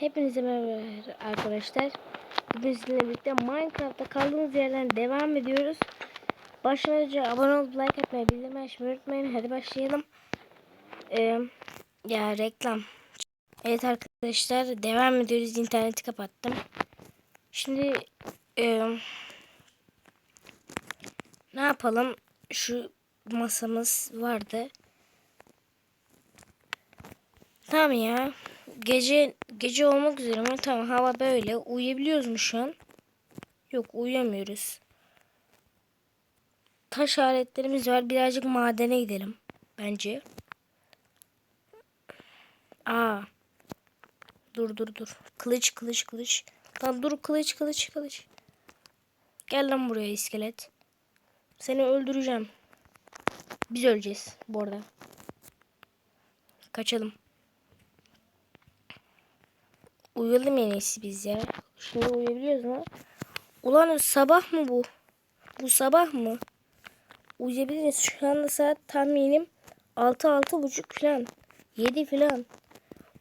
Hepinize merhaba arkadaşlar. Bugün sizinle birlikte Minecraft'ta kaldığımız yerden devam ediyoruz. Başlamadan abone olup like atmayı, bildirim açmayı unutmayın. Hadi başlayalım. Ee, ya reklam. Evet arkadaşlar devam ediyoruz. İnterneti kapattım. Şimdi e, ne yapalım? Şu masamız vardı. Tamam ya. Gece gece olmak üzere ama tamam hava böyle. Uyuyabiliyoruz mu şu an? Yok uyuyamıyoruz. Taş aletlerimiz var. Birazcık madene gidelim. Bence. Aa. Dur dur dur. Kılıç kılıç kılıç. Lan dur kılıç kılıç kılıç. Gel lan buraya iskelet. Seni öldüreceğim. Biz öleceğiz bu arada. Kaçalım. Uyuyalım en iyisi biz ya. Şimdi uyuyabiliyoruz mu? Ulan sabah mı bu? Bu sabah mı? Uyuyabiliriz. Şu anda saat tahminim 6 altı buçuk falan. 7 falan.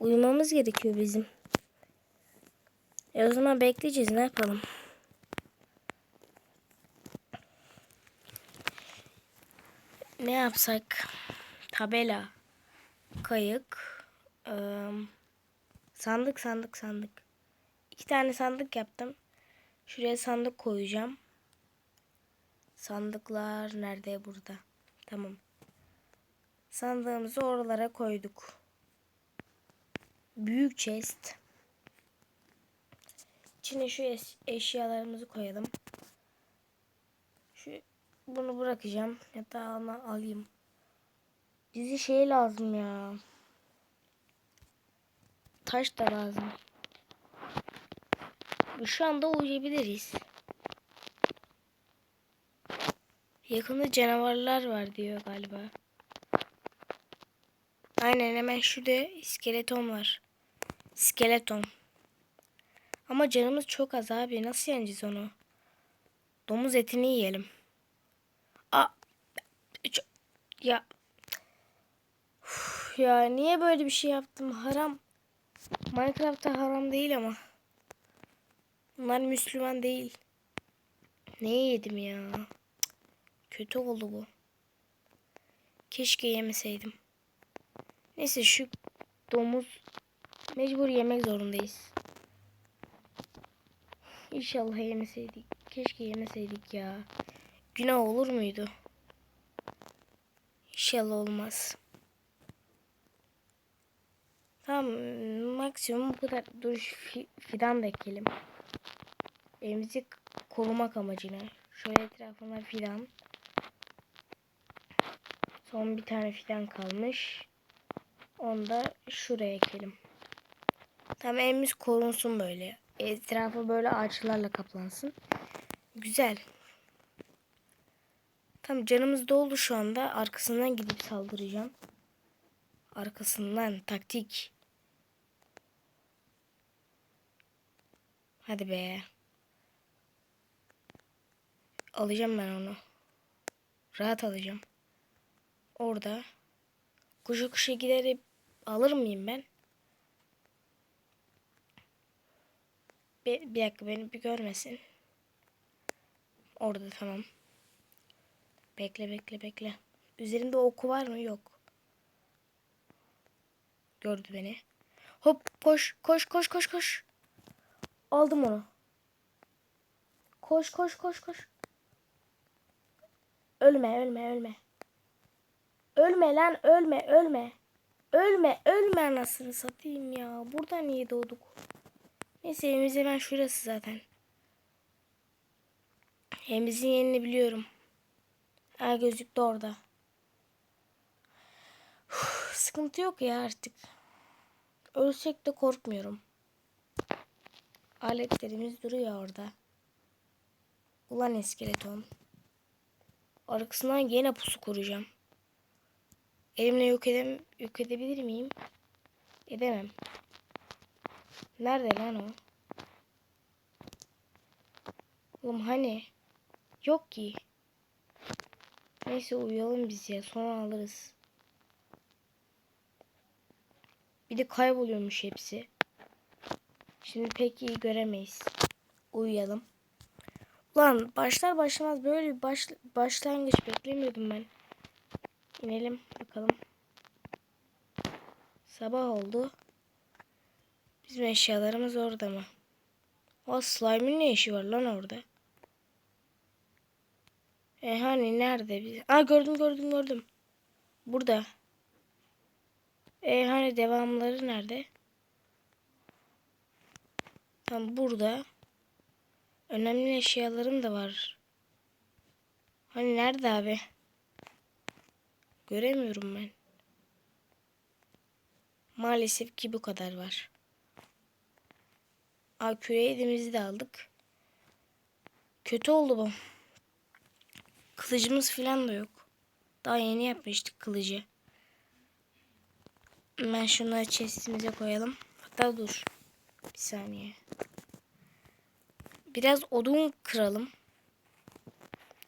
Uyumamız gerekiyor bizim. E o zaman bekleyeceğiz. Ne yapalım? Ne yapsak? Tabela. Kayık. ıı, Sandık sandık sandık. İki tane sandık yaptım. Şuraya sandık koyacağım. Sandıklar nerede burada? Tamam. Sandığımızı oralara koyduk. Büyük chest. İçine şu eş- eşyalarımızı koyalım. Şu bunu bırakacağım. Yatağıma alayım. Bize şey lazım ya. Taş da lazım. Şu anda uyuyabiliriz. Yakında canavarlar var diyor galiba. Aynen hemen şurada iskeleton var. İskeleton. Ama canımız çok az abi. Nasıl yeneceğiz onu? Domuz etini yiyelim. Ç- ya. Uf, ya niye böyle bir şey yaptım? Haram. Minecraft'ta haram değil ama. Bunlar Müslüman değil. Ne yedim ya? Kötü oldu bu. Keşke yemeseydim. Neyse şu domuz mecbur yemek zorundayız. İnşallah yemeseydik. Keşke yemeseydik ya. Günah olur muydu? İnşallah olmaz. Tamam maksimum bu kadar duruş fi- fidan da ekelim. Evimizi korumak amacıyla. Şöyle etrafına fidan. Son bir tane fidan kalmış. Onu da şuraya ekelim. Tamam evimiz korunsun böyle. Etrafı böyle ağaçlarla kaplansın. Güzel. Tamam canımız doldu şu anda. Arkasından gidip saldıracağım. Arkasından taktik. Hadi be. Alacağım ben onu. Rahat alacağım. Orada. Kuşa kuşa giderip alır mıyım ben? Bir, bir dakika beni bir görmesin. Orada tamam. Bekle bekle bekle. Üzerinde oku var mı? Yok. Gördü beni. Hop koş koş koş koş koş. Aldım onu. Koş koş koş koş. Ölme ölme ölme. Ölme lan ölme ölme. Ölme ölme anasını satayım ya. Burada niye doğduk? Neyse evimiz hemen şurası zaten. Evimizin yerini biliyorum. Ha gözüktü orada. Uf, sıkıntı yok ya artık. Ölsek de korkmuyorum. Aletlerimiz duruyor orada. Ulan iskeleton. Arkasından yine pusu kuracağım. Elimle yok, edem yok edebilir miyim? Edemem. Nerede lan o? Oğlum hani? Yok ki. Neyse uyuyalım biz ya. Sonra alırız. Bir de kayboluyormuş hepsi. Şimdi pek iyi göremeyiz. Uyuyalım. Ulan başlar başlamaz böyle bir baş, başlangıç beklemiyordum ben. İnelim bakalım. Sabah oldu. Bizim eşyalarımız orada mı? O slime'ın ne işi var lan orada? E hani nerede? Biz... Aa gördüm gördüm gördüm. Burada. E hani devamları nerede? Tam burada. Önemli eşyalarım da var. Hani nerede abi? Göremiyorum ben. Maalesef ki bu kadar var. Aa küreğimizi de aldık. Kötü oldu bu. Kılıcımız falan da yok. Daha yeni yapmıştık kılıcı. Ben şunları chestimize koyalım. Hatta dur. Bir saniye. Biraz odun kıralım.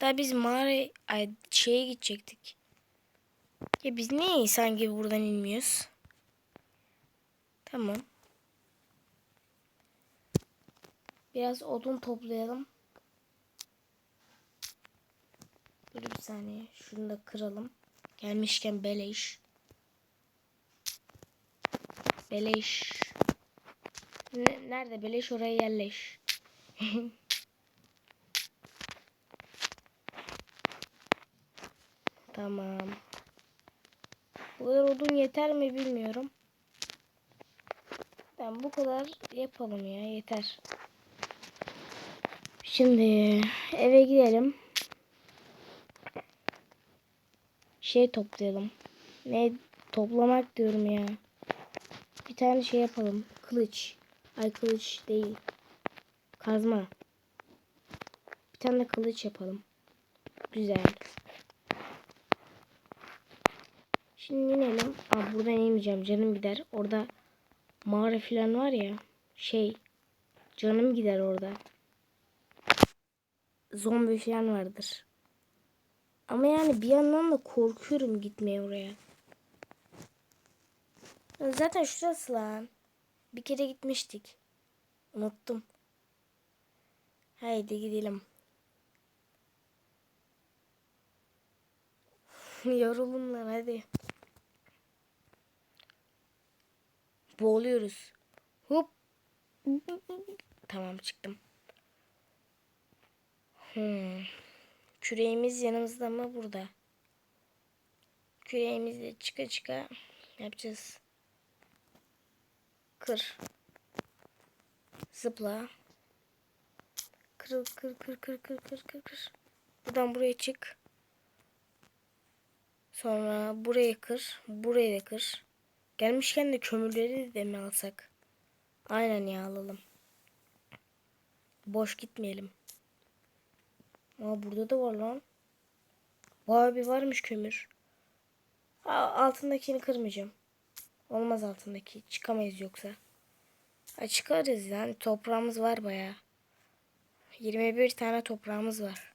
Daha biz mağara ay, şeye gidecektik. Ya biz niye insan gibi buradan inmiyoruz? Tamam. Biraz odun toplayalım. Dur bir saniye. Şunu da kıralım. Gelmişken beleş. Beleş. Ne, nerede beleş oraya yerleş. tamam. Bu kadar odun yeter mi bilmiyorum. Ben bu kadar yapalım ya yeter. Şimdi eve gidelim. Şey toplayalım. Ne toplamak diyorum ya. Bir tane şey yapalım. Kılıç. Ay kılıç değil. Kazma. Bir tane de kılıç yapalım. Güzel. Şimdi inelim. Aa, buradan inmeyeceğim. Canım gider. Orada mağara falan var ya. Şey. Canım gider orada. Zombi falan vardır. Ama yani bir yandan da korkuyorum gitmeye oraya. Zaten şurası lan. Bir kere gitmiştik. Unuttum. Haydi gidelim. Yorulun lan hadi. Boğuluyoruz. Hop. Tamam çıktım. Hmm. Küreğimiz yanımızda mı burada? Küreğimizle çıka çıka yapacağız. Kır. Zıpla. Kır kır kır kır kır kır kır kır. Buradan buraya çık. Sonra burayı kır. Burayı da kır. Gelmişken de kömürleri de mi alsak? Aynen ya alalım. Boş gitmeyelim. Aa burada da var lan. Bayağı bir varmış kömür. Aa, altındakini kırmayacağım. Olmaz altındaki. Çıkamayız yoksa. Ha, çıkarız yani. Toprağımız var bayağı. 21 tane toprağımız var.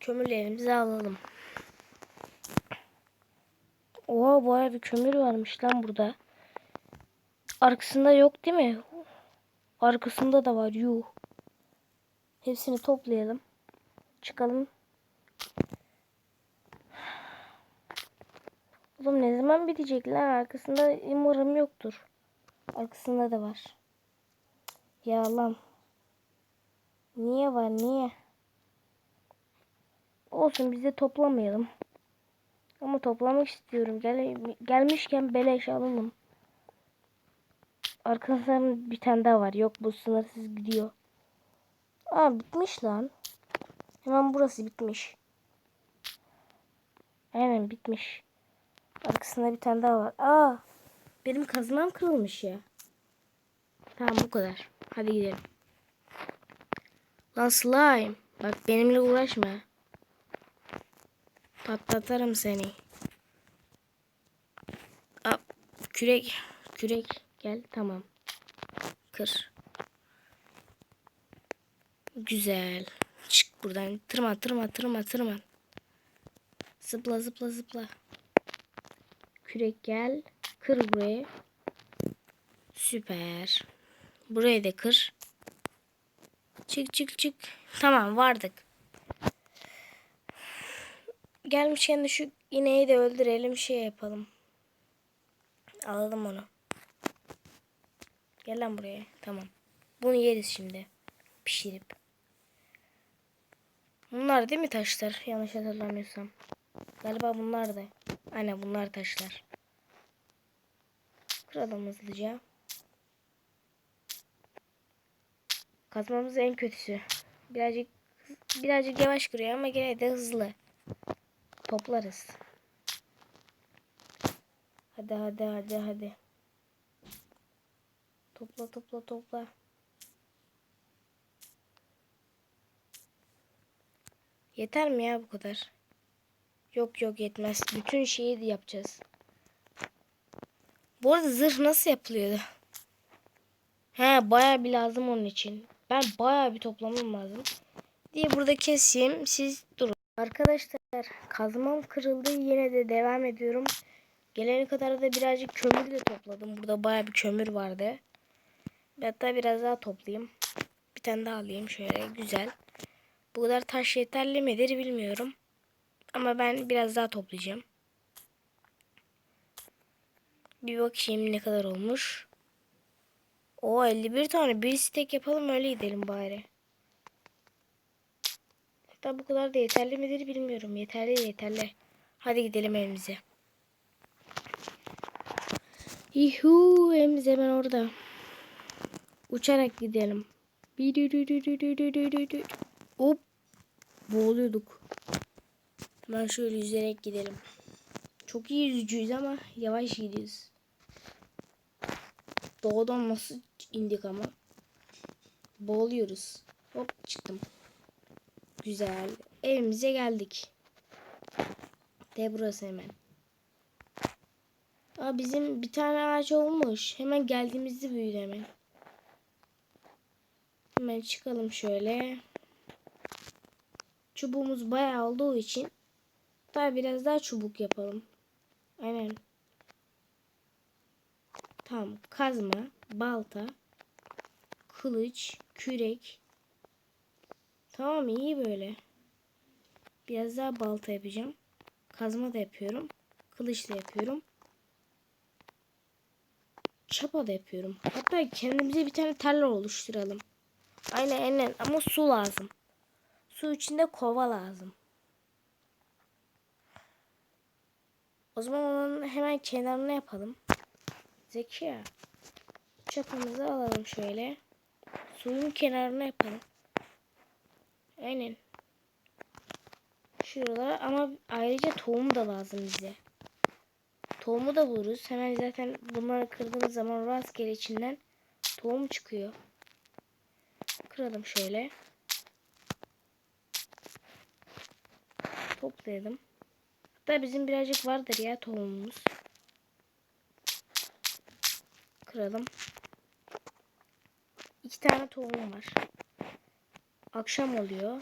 Kömürlerimizi alalım. Oha bayağı bir kömür varmış lan burada. Arkasında yok değil mi? Arkasında da var yuh. Hepsini toplayalım. Çıkalım. Oğlum ne zaman bitecek lan? Arkasında umarım yoktur. Arkasında da var. Ya lan. Niye var niye? Olsun biz de toplamayalım. Ama toplamak istiyorum. Gel gelmişken beleş alalım. Arkasında bir tane daha var. Yok bu sınırsız gidiyor. Aa bitmiş lan. Hemen burası bitmiş. Aynen bitmiş. Arkasında bir tane daha var. Aa benim kazmam kırılmış ya. Tamam bu kadar. Hadi gidelim. Lan slime. Bak benimle uğraşma. Patlatırım seni. Aa, kürek. Kürek. Gel tamam. Kır. Güzel. Çık buradan. Tırman tırman tırman tırman. Zıpla zıpla zıpla. Kürek gel. Kır burayı. Süper. Burayı da kır. Çık çık çık. Tamam vardık. Gelmişken de şu ineği de öldürelim şey yapalım. Alalım onu. Gel lan buraya. Tamam. Bunu yeriz şimdi. Pişirip. Bunlar değil mi taşlar? Yanlış hatırlamıyorsam. Galiba bunlar da. Aynen bunlar taşlar. Kıralım hızlıca. Kazmamız en kötüsü. Birazcık birazcık yavaş kırıyor ama gene de hızlı. Toplarız. Hadi hadi hadi hadi. Topla topla topla. Yeter mi ya bu kadar? Yok yok yetmez. Bütün şeyi de yapacağız. Bu arada zırh nasıl yapılıyordu? He baya bir lazım onun için. Ben baya bir toplamam lazım. Diye burada keseyim. Siz durun. Arkadaşlar kazmam kırıldı. Yine de devam ediyorum. Gelene kadar da birazcık kömür de topladım. Burada baya bir kömür vardı. Hatta biraz daha toplayayım. Bir tane daha alayım şöyle güzel. Bu kadar taş yeterli midir bilmiyorum. Ama ben biraz daha toplayacağım. Bir bakayım ne kadar olmuş. O 51 tane. Bir stek yapalım öyle gidelim bari. Hatta bu kadar da yeterli midir bilmiyorum. Yeterli yeterli. Hadi gidelim evimize. Yuhu evimiz hemen orada. Uçarak gidelim. Hop. Boğuluyorduk. Hemen şöyle yüzerek gidelim. Çok iyi yüzücüyüz ama yavaş gidiyoruz. Doğudan nasıl indik ama. Boğuluyoruz. Hop çıktım. Güzel. Evimize geldik. De burası hemen. Aa, bizim bir tane ağaç olmuş. Hemen geldiğimizde büyüdü hemen. Hemen çıkalım şöyle. Çubuğumuz bayağı olduğu için daha biraz daha çubuk yapalım. Aynen. Tamam. Kazma, balta, kılıç, kürek. Tamam iyi böyle. Biraz daha balta yapacağım. Kazma da yapıyorum. Kılıç da yapıyorum. Çapa da yapıyorum. Hatta kendimize bir tane tarla oluşturalım. Aynen aynen ama su lazım. Su içinde kova lazım. O zaman onun hemen kenarına yapalım. Zeki ya. Çapamızı alalım şöyle. Suyun kenarına yapalım. Aynen. Şurada ama ayrıca tohum da lazım bize. Tohumu da buluruz. Hemen zaten bunları kırdığımız zaman rastgele içinden tohum çıkıyor. Kıralım şöyle. Toplayalım. Hatta bizim birazcık vardır ya tohumumuz. Kıralım. İki tane tohum var. Akşam oluyor.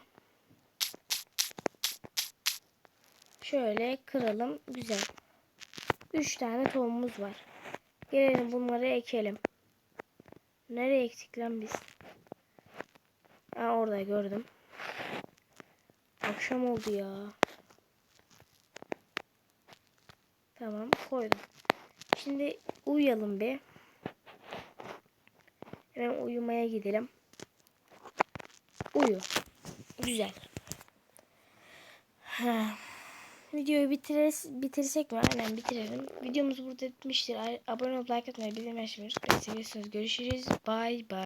Şöyle kıralım. Güzel. Üç tane tohumumuz var. Gelelim bunları ekelim. Nereye ektik lan biz? Ha orada gördüm. Akşam oldu ya. Tamam koydum. Şimdi uyuyalım bir. Hemen uyumaya gidelim. Uyu. Güzel. Ha. Videoyu bitiririz, bitirsek mi? Aynen bitirelim. Videomuz burada bitmiştir. Abone olup like atmayı bildirim açmayı unutmayın. Görüşürüz. Bye bye.